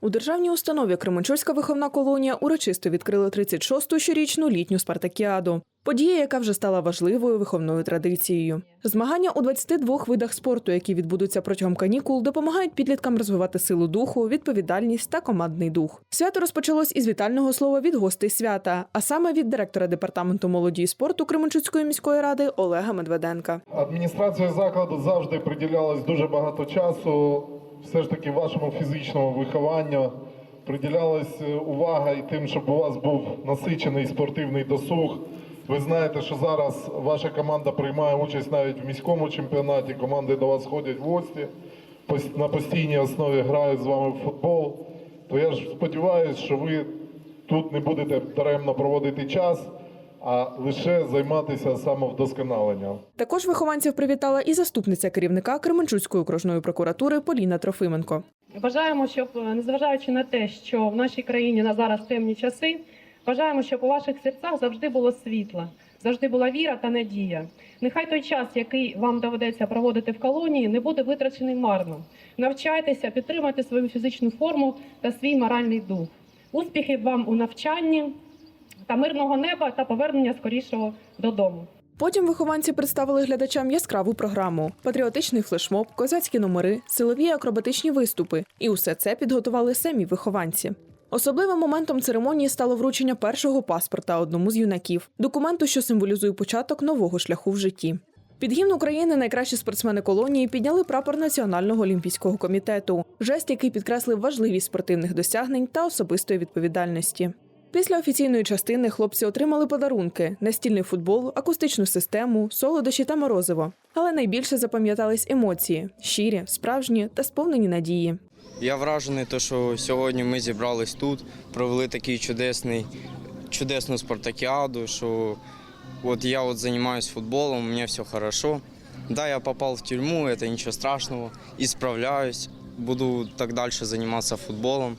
У державній установі Кременчуцька виховна колонія урочисто відкрила 36-ту щорічну літню спартакіаду. Подія, яка вже стала важливою виховною традицією. Змагання у 22 видах спорту, які відбудуться протягом канікул, допомагають підліткам розвивати силу духу, відповідальність та командний дух. Свято розпочалось із вітального слова від гостей свята, а саме від директора департаменту молоді і спорту Кременчуцької міської ради Олега Медведенка. Адміністрація закладу завжди приділялась дуже багато часу, все ж таки вашому фізичному вихованню. Приділялась е, увага і тим, щоб у вас був насичений спортивний досуг. Ви знаєте, що зараз ваша команда приймає участь навіть в міському чемпіонаті. Команди до вас ходять в гості, на постійній основі грають з вами в футбол. То я ж сподіваюся, що ви тут не будете даремно проводити час, а лише займатися самовдосконаленням. Також вихованців привітала і заступниця керівника Кременчуцької окружної прокуратури Поліна Трофименко. Бажаємо, щоб е, незважаючи на те, що в нашій країні на зараз темні часи, бажаємо, щоб у ваших серцях завжди було світло, завжди була віра та надія. Нехай той час, який вам доведеться проводити в колонії, не буде витрачений марно. Навчайтеся, підтримуйте свою фізичну форму та свій моральний дух. Успіхів вам у навчанні та мирного неба та повернення скорішого додому. Потім вихованці представили глядачам яскраву програму: патріотичний флешмоб, козацькі номери, силові акробатичні виступи. І усе це підготували самі вихованці. Особливим моментом церемонії стало вручення першого паспорта одному з юнаків, документу, що символізує початок нового шляху в житті. Під гімн України найкращі спортсмени колонії підняли прапор Національного олімпійського комітету, жест, який підкреслив важливість спортивних досягнень та особистої відповідальності. Після офіційної частини хлопці отримали подарунки: настільний футбол, акустичну систему, солодощі та морозиво. Але найбільше запам'ятались емоції щирі, справжні та сповнені надії. Я вражений, то, що сьогодні ми зібрались тут, провели такий чудесний, чудесну спартакіаду, що от я от займаюся футболом, у мене все хорошо. Да, я попал в тюрьму, это ничего страшного, исправляюсь, буду так дальше заниматься футболом,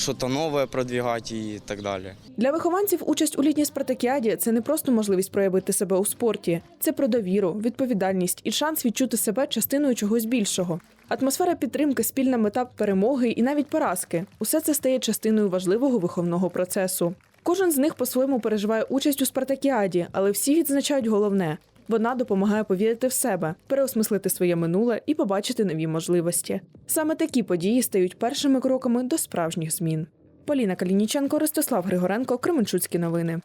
что-то новое продвигать и так далее. Для вихованців участь у літній спартакіаді це не просто можливість проявити себе у спорті, це про довіру, відповідальність і шанс відчути себе частиною чогось більшого. Атмосфера підтримки, спільна мета перемоги і навіть поразки усе це стає частиною важливого виховного процесу. Кожен з них по-своєму переживає участь у спартакіаді, але всі відзначають головне. Вона допомагає повірити в себе, переосмислити своє минуле і побачити нові можливості. Саме такі події стають першими кроками до справжніх змін. Поліна Калініченко, Ростислав Григоренко, Кременчуцькі новини.